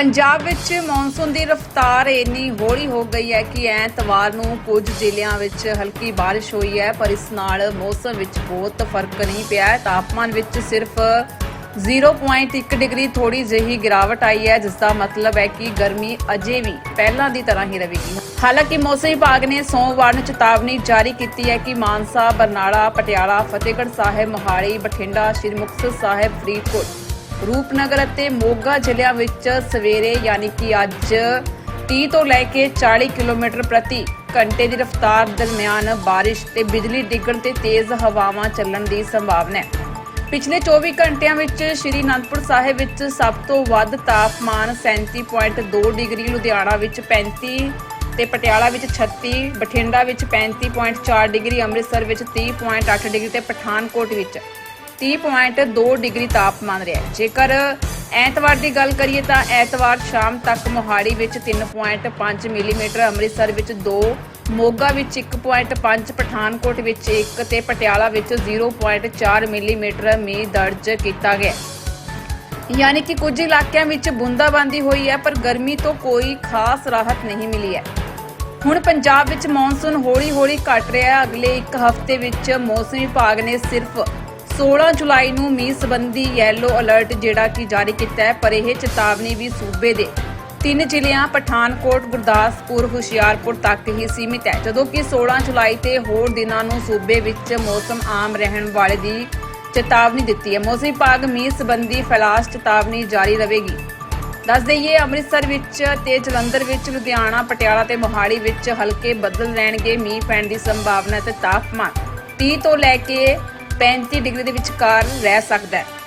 ਪੰਜਾਬ ਵਿੱਚ ਮੌਨਸੂਨ ਦੀ ਰਫ਼ਤਾਰ ਇੰਨੀ ਹੌਲੀ ਹੋ ਗਈ ਹੈ ਕਿ ਐਤਵਾਰ ਨੂੰ ਕੁਝ ਜ਼ਿਲ੍ਹਿਆਂ ਵਿੱਚ ਹਲਕੀ ਬਾਰਿਸ਼ ਹੋਈ ਹੈ, ਪਰ ਇਸ ਨਾਲ ਮੌਸਮ ਵਿੱਚ ਬਹੁਤ ਫ਼ਰਕ ਨਹੀਂ ਪਿਆ ਹੈ। ਤਾਪਮਾਨ ਵਿੱਚ ਸਿਰਫ 0.1 ਡਿਗਰੀ ਥੋੜੀ ਜਿਹੀ ਗਿਰਾਵਟ ਆਈ ਹੈ, ਜਿਸ ਦਾ ਮਤਲਬ ਹੈ ਕਿ ਗਰਮੀ ਅਜੇ ਵੀ ਪਹਿਲਾਂ ਦੀ ਤਰ੍ਹਾਂ ਹੀ ਰਹੇਗੀ। ਹਾਲਾਂਕਿ ਮੌਸਮ ਵਿਭਾਗ ਨੇ ਸੋਮਵਾਰ ਨੂੰ ਚੇਤਾਵਨੀ ਜਾਰੀ ਕੀਤੀ ਹੈ ਕਿ ਮਾਨਸਾ, ਬਰਨਾਲਾ, ਪਟਿਆਲਾ, ਫਤਿਹਗੜ੍ਹ ਸਾਹਿਬ, ਮੋਹਾਲੀ, ਬਠਿੰਡਾ, ਸ਼੍ਰੀ ਮੁਕਤਸਰ ਸਾਹਿਬ, ਫਰੀਦਕੋਟ ਰੂਪਨਗਰ ਅਤੇ ਮੋਗਾ ਜ਼ਿਲ੍ਹਿਆਂ ਵਿੱਚ ਸਵੇਰੇ ਯਾਨੀ ਕਿ ਅੱਜ 30 ਤੋਂ ਲੈ ਕੇ 40 ਕਿਲੋਮੀਟਰ ਪ੍ਰਤੀ ਘੰਟੇ ਦੀ ਰਫ਼ਤਾਰ ਦਰਮਿਆਨ ਬਾਰਿਸ਼ ਤੇ ਬਿਜਲੀ ਡਿੱਗਣ ਤੇ ਤੇਜ਼ ਹਵਾਵਾਂ ਚੱਲਣ ਦੀ ਸੰਭਾਵਨਾ ਹੈ। ਪਿਛਲੇ 24 ਘੰਟਿਆਂ ਵਿੱਚ ਸ਼੍ਰੀ ਅਨੰਦਪੁਰ ਸਾਹਿਬ ਵਿੱਚ ਸਭ ਤੋਂ ਵੱਧ ਤਾਪਮਾਨ 37.2 ਡਿਗਰੀ, ਲੁਧਿਆਣਾ ਵਿੱਚ 35 ਤੇ ਪਟਿਆਲਾ ਵਿੱਚ 36 ਬਠਿੰਡਾ ਵਿੱਚ 35.4 ਡਿਗਰੀ, ਅੰਮ੍ਰਿਤਸਰ ਵਿੱਚ 30.8 ਡਿਗਰੀ ਤੇ ਪਠਾਨਕੋਟ ਵਿੱਚ 30.2 ਡਿਗਰੀ ਤਾਪਮਾਨ ਰਿਹਾ ਜੇਕਰ ਐਤਵਾਰ ਦੀ ਗੱਲ ਕਰੀਏ ਤਾਂ ਐਤਵਾਰ ਸ਼ਾਮ ਤੱਕ ਮੋਹਾਲੀ ਵਿੱਚ 3.5 ਮਿਲੀਮੀਟਰ, ਅੰਮ੍ਰਿਤਸਰ ਵਿੱਚ 2 ਮੋਗਾ ਵਿੱਚ 1.5 ਪਠਾਨਕੋਟ ਵਿੱਚ 1 ਤੇ ਪਟਿਆਲਾ ਵਿੱਚ 0.4 ਮਿਲੀਮੀਟਰ ਮੀਂਹ ਦਰਜ ਕੀਤਾ ਗਿਆ ਯਾਨੀ ਕਿ ਕੁਝ ਇਲਾਕਿਆਂ ਵਿੱਚ ਬੂੰਦਾਬਾਂਦੀ ਹੋਈ ਹੈ, ਪਰ ਗਰਮੀ ਤੋਂ ਕੋਈ ਖਾਸ ਰਾਹਤ ਨਹੀਂ ਮਿਲੀ ਹੈ। ਹੁਣ ਪੰਜਾਬ ਵਿੱਚ ਮੌਨਸੂਨ ਹੌਲੀ-ਹੌਲੀ ਘਟ ਰਿਹਾ ਅਗਲੇ ਇੱਕ ਹਫ਼ਤੇ ਵਿੱਚ ਮੌਸਮ ਵਿਭਾਗ ਨੇ ਸਿਰਫ 16 ਜੁਲਾਈ ਨੂੰ ਮੀਂਹ ਸੰਬੰਧੀ ਯੈਲੋ ਅਲਰਟ ਜਿਹੜਾ ਕਿ ਜਾਰੀ ਕੀਤਾ ਹੈ, ਪਰ ਇਹ ਚੇਤਾਵਨੀ ਵੀ ਸੂਬੇ ਦੇ ਤਿੰਨ ਜ਼ਿਲ੍ਹਿਆਂ, ਪਠਾਨਕੋਟ, ਗੁਰਦਾਸਪੁਰ, ਹੁਸ਼ਿਆਰਪੁਰ ਤੱਕ ਹੀ ਸੀਮਿਤ ਹੈ। ਜਦੋਂ ਕਿ 16 ਜੁਲਾਈ ਤੇ ਹੋਰ ਦਿਨਾਂ ਨੂੰ ਸੂਬੇ ਵਿੱਚ ਮੌਸਮ ਆਮ ਰਹਿਣ ਵਾਲੇ ਦੀ ਚੇਤਾਵਨੀ ਦਿੱਤੀ ਹੈ। ਮੌਸਮ ਵਿਭਾਗ ਮੀਂਹ ਸੰਬੰਧੀ ਫੈਲਾਸ਼ ਚੇਤਾਵਨੀ ਜਾਰੀ ਰਹੇਗੀ। ਦੱਸ ਦਈਏ, ਅੰਮ੍ਰਿਤਸਰ ਵਿੱਚ ਤੇ ਜਲੰਧਰ ਵਿੱਚ, ਲੁਧਿਆਣਾ, ਪਟਿਆਲਾ ਤੇ ਮੋਹਾਲੀ ਵਿੱਚ ਹਲਕੇ ਬੱਦਲ ਰਹਿਣਗੇ। ਮੀਂਹ ਪੈਣ ਦੀ ਸੰਭਾਵਨਾ ਤੇ ਤਾਪਮਾਨ 30 ਤੋਂ ਲੈ ਕੇ 35 ਡਿਗਰੀ ਦੇ ਵਿਚਕਾਰ ਰਹਿ ਸਕਦਾ ਹੈ।